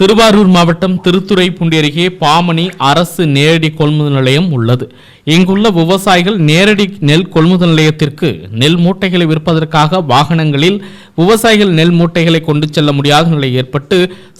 திருவாரூர் மாவட்டம் திருத்துறைப்பூண்டி அருகே பாமணி அரசு நேரடி கொள்முதல் நிலையம் உள்ளது. இங்குள்ள விவசாயிகள் நேரடி நெல் கொள்முதல் நிலையத்திற்கு நெல் மூட்டைகளை விற்பதற்காக வாகனங்களில் விவசாயிகள் நெல் மூட்டைகளை கொண்டு செல்ல முடியாத நிலை ஏற்பட்டு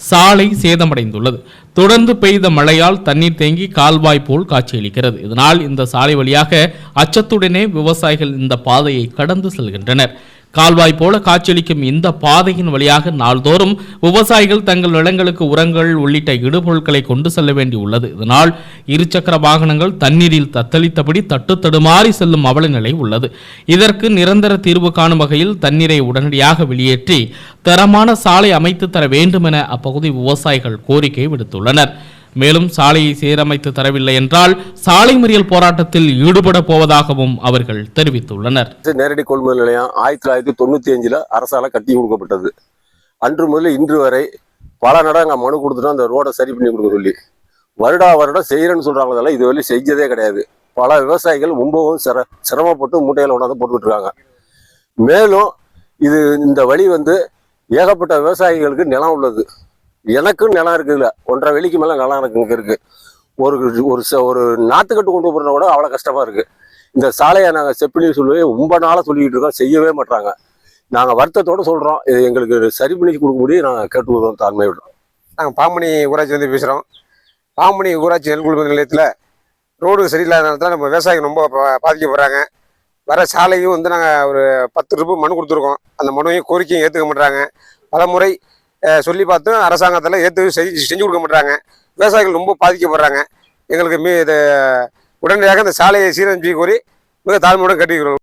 சாலை சேதமடைந்துள்ளது. தொடர்ந்து பெய்த மழையால் தண்ணீர் தேங்கி கால்வாய் போல் காட்சியளிக்கிறது. இதனால் இந்த சாலை வழியாக அச்சத்துடனே விவசாயிகள் இந்த பாதையை கடந்து செல்கின்றனர். கால்வாய் போல காட்சியளிக்கும் இந்த பாதையின் வழியாக நாள்தோறும் விவசாயிகள் தங்கள் நிலங்களுக்கு உரங்கள் உள்ளிட்ட இடுபொருட்களை கொண்டு செல்ல வேண்டியுள்ளது. இதனால் இருசக்கர வாகனங்கள் தண்ணீரில் தத்தளித்தபடி தட்டு தடுமாறி செல்லும் அவல நிலை உள்ளது. இதற்கு நிரந்தர தீர்வு காணும் வகையில் தண்ணீரை உடனடியாக வெளியேற்றி தரமான சாலை அமைத்து தர வேண்டும் என அப்பகுதி விவசாயிகள் கோரிக்கை விடுத்துள்ளனர். மேலும் சாலையை சீரமைத்து தரவில்லை என்றால் சாலை மறியல் போராட்டத்தில் ஈடுபட போவதாகவும் அவர்கள் தெரிவித்துள்ளனர். நேரடி கொள்முதல் நிலையம். ஆயிரத்தி தொள்ளாயிரத்தி தொண்ணூற்றி அஞ்சில் அரசால் கட்டி கொடுக்கப்பட்டது. அன்று முதல் இன்று வரை பல நடங்க மனு கொடுத்துட்டோம் அந்த ரோடை சரி பண்ணி கொடுக்க சொல்லி. வருடா வருடம் செய்கிறேன்னு சொல்கிறாங்களதால இதுவரை செஞ்சதே கிடையாது. பல விவசாயிகள் ரொம்பவும் சிர சிரமப்பட்டு மூட்டையில் கொண்டாந்து போட்டுக்கிட்டு இருக்காங்க மேலும் இது இந்த வழி வந்து ஏகப்பட்ட விவசாயிகளுக்கு நிலம் உள்ளது. எனக்கும் நிலம் இருக்குதுல ஒன்றரை வெளிக்கு மேலே நிலம் எனக்கு இங்கே இருக்கு. ஒரு ஒரு ச- ஒரு நாட்டுக்கட்டு கொண்டு போகிறத கூட அவ்வளோ கஷ்டமாக இருக்குது இந்த சாலையை நாங்கள் செப்பினி சொல்லி ரொம்ப நாளாக சொல்லிக்கிட்டு இருக்கோம். செய்யவே மாட்டாங்க நாங்கள் வருத்தத்தோடு சொல்கிறோம் இது எங்களுக்கு சரி பண்ணி கொடுக்க முடியும் நாங்கள் கேட்டுக்கிறோம் தாழ்மை விடுறோம். நாங்கள் பாம்பனி ஊராட்சியிலேருந்து பேசுகிறோம் பாம்பனி ஊராட்சி நெல் நிலையத்தில் ரோடு சரியில்லாதனால நம்ம விவசாயிகள் ரொம்ப பா- பாதிக்கப்படுறாங்க. வர சாலையும் வந்து நாங்கள் ஒரு பத்து ரூபாய் மனு கொடுத்துருக்கோம். அந்த மனுவையும் கோரிக்கையும் ஏற்றுக்க மாட்டாங்க பல முறை சொல்லி பார்த்தும் அரசாங்கத்தில் ஏற்று செஞ்சு செஞ்சு கொடுக்க மாட்டாங்க விவசாயிகள் ரொம்ப பாதிக்கப்படுறாங்க. எங்களுக்கு மீ இது உடனடியாக இந்த சாலையை சீரமைச்சு கோரி மிக தாழ்மையுடன் கட்டிக்கிறோம்.